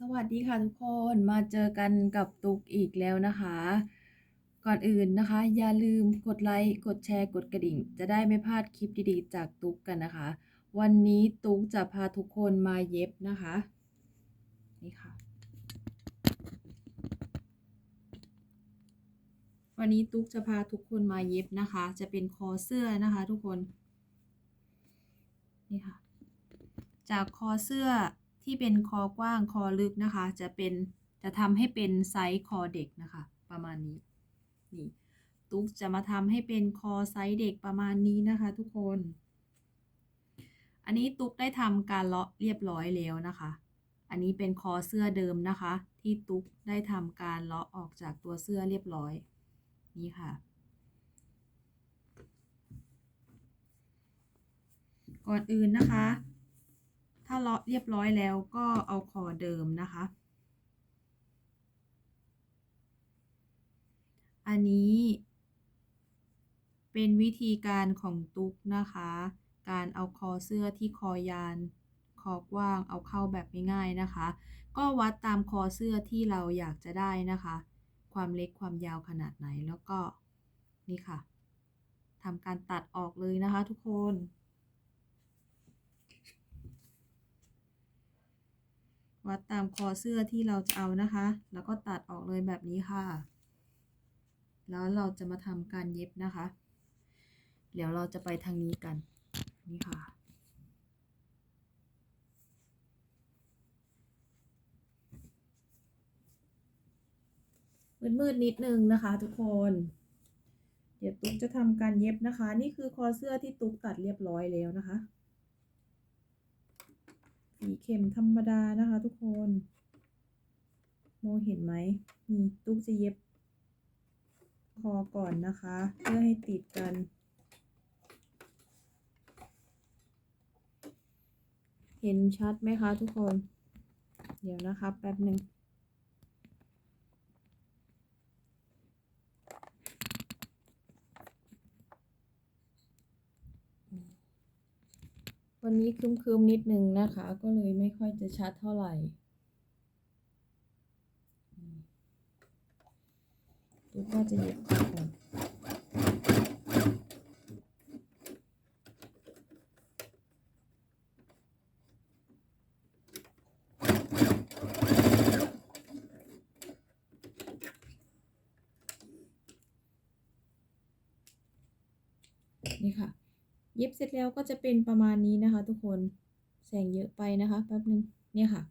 สวัสดีค่ะทุกคนมาเจอกันกับตุกอีกแล้วนะคะ ก่อนอื่นนะคะ อย่าลืมกดไลค์กดแชร์กดกระดิ่ง จะได้ไม่พลาดคลิปดีๆ จากตุกกันนะคะ วันนี้ตุกจะพาทุกคนมาเย็บนะคะนี่ค่ะ วันนี้ตุกจะพาทุกคนมาเย็บนะคะ จะเป็นคอเสื้อนะคะ ทุกคนนี่ค่ะ จากคอเสื้อ ที่เป็นคอกว้างคอลึกนะคะ จะเป็นจะทำให้เป็นไซส์คอเด็กนะคะ ประมาณนี้นี่ตุ๊กจะมาทำให้เป็นคอไซส์เด็กประมาณนี้นะคะ ทุกคน อันนี้ตุ๊กได้ทำการเลาะเรียบร้อยแล้วนะคะ อันนี้เป็นคอเสื้อเดิมนะคะ ที่ตุ๊กได้ทำการเลาะออกจากตัวเสื้อเรียบร้อย นี่ค่ะ ก่อนอื่นนะคะ ถ้าเลาะเรียบร้อยแล้วก็เอาคอเดิมนะคะ อันนี้ เป็นวิธีการของตุ๊กนะคะ การเอาคอเสื้อที่คอยานคอกว้างเอาเข้าแบบง่ายๆนะคะ ก็วัดตามคอเสื้อที่เราอยากจะได้นะคะ ความเล็กความยาวขนาดไหนแล้วก็นี่ค่ะทำการตัดออกเลยนะคะทุกคน วัดตามคอเสื้อที่เราจะเอานะคะ แล้วก็ตัดออกเลยแบบนี้ค่ะ แล้วเราจะมาทำการเย็บนะคะ เดี๋ยวเราจะไปทางนี้กัน นี่ค่ะ มืดๆนิดนึงนะคะทุกคน เดี๋ยวตุ๊กจะทำการเย็บนะคะ นี่คือคอเสื้อที่ตุ๊กตัดเรียบร้อยแล้วนะคะ สีเข็มธรรมดานะคะทุกคนมองเห็นไหมนี่ตุ๊กจะเย็บ คอก่อนนะคะ เพื่อให้ติดกัน เห็นชัดไหมคะทุกคน เดี๋ยวนะคะแป๊บหนึ่ง วันนี้คืมๆนิดนึงนะคะ ก็เลยไม่ค่อยจะชัดเท่าไหร่ดูว่าจะหย็บก่อนค่ะ เย็บเสร็จแล้วก็จะเป็นประมาณนี้นะคะ ทุกคนแสงเยอะไปนะคะแป๊บนึงเนี่ยค่ะ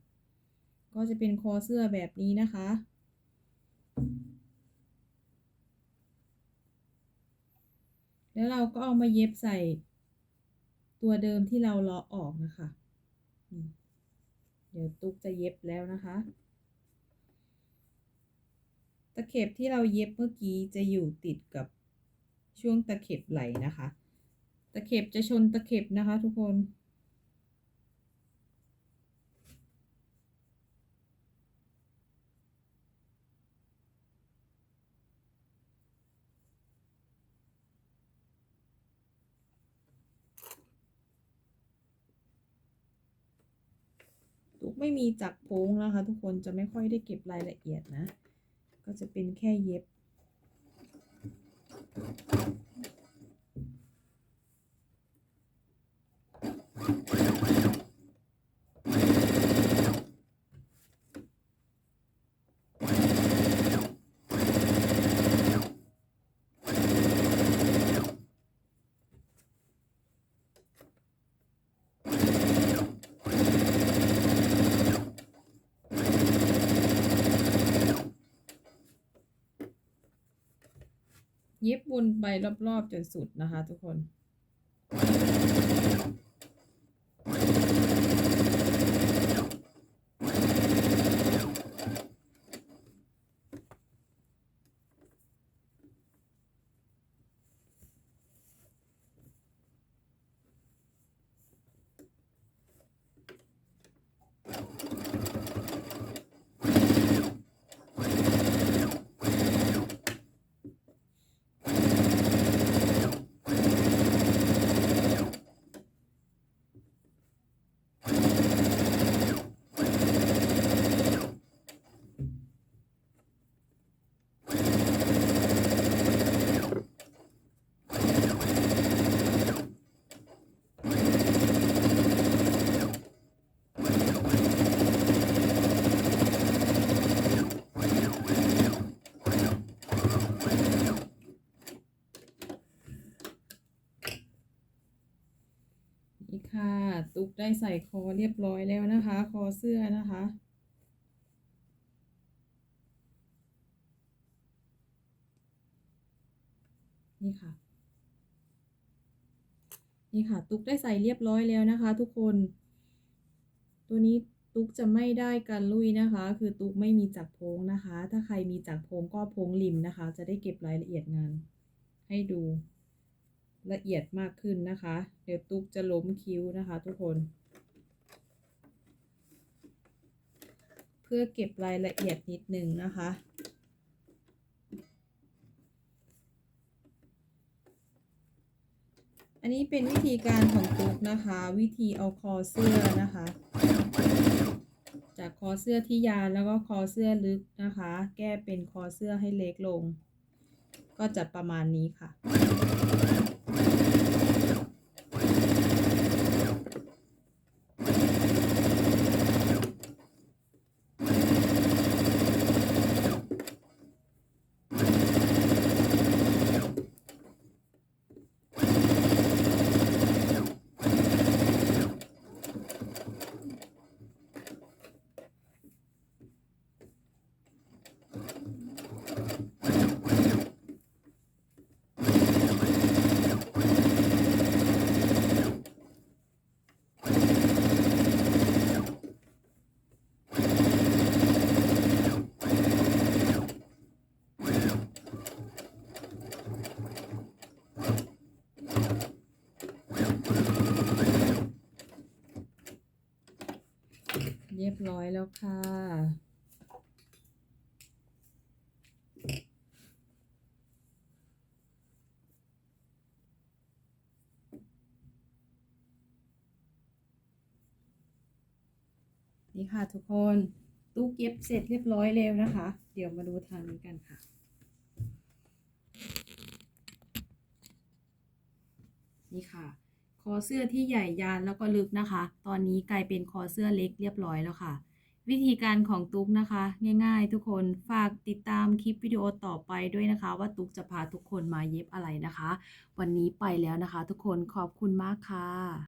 ก็จะเป็นคอเสื้อแบบนี้นะคะ แล้วเราก็เอามาเย็บใส่ตัวเดิมที่เราเลาะออกนะคะเดี๋ยวตุ๊กจะเย็บแล้วนะคะ ตะเข็บที่เราเย็บเมื่อกี้จะอยู่ติดกับช่วงตะเข็บไหลนะคะ ตะเข็บจะชนตะเข็บนะคะทุกคน ตุกไม่มีจักโพ้งนะคะ ทุกคนจะไม่ค่อยได้เก็บรายละเอียดนะ ก็จะเป็นแค่เย็บ ย็บวนไปรอบๆจนสุดนะคะ ทุกคน ได้ใส่คอเรียบร้อยแล้วนะคะ คอเสื้อนะคะ นี่ค่ะ นี่ค่ะ ตุ๊กได้ใส่เรียบร้อยแล้วนะคะ ทุกคน ตัวนี้ตุ๊กจะไม่ได้กันลุยนะคะ คือตุ๊กไม่มีจักรโพงนะคะ ถ้าใครมีจักรโพงก็โพงริมนะคะ จะได้เก็บรายละเอียดงานให้ดู ละเอียดมากขึ้นนะคะ เดี๋ยวตุ๊กจะล้มคิ้วนะคะทุกคน เพื่อเก็บรายละเอียดนิดนึงนะคะอันนี้เป็นวิธีการของตุ๊กนะคะ วิธีเอาคอเสื้อนะคะ จากคอเสื้อที่ยาวแล้วก็คอเสื้อลึกนะคะ แก้เป็นคอเสื้อให้เล็กลง ก็จะประมาณนี้ค่ะ เรียบร้อยแล้วค่ะ นี่ค่ะทุกคนตู้เก็บเสร็จเรียบร้อยแล้วนะคะ เดี๋ยวมาดูทางนี้กันค่ะนี่ค่ะ คอเสื้อที่ใหญ่ยานแล้วก็ลึกนะคะ ตอนนี้กลายเป็นคอเสื้อเล็กเรียบร้อยแล้วค่ะ วิธีการของตุ๊กนะคะ ง่ายๆ ทุกคนฝากติดตามคลิปวิดีโอต่อไปด้วยนะคะ ว่าตุ๊กจะพาทุกคนมาเย็บอะไรนะคะ วันนี้ไปแล้วนะคะ ทุกคนขอบคุณมากค่ะ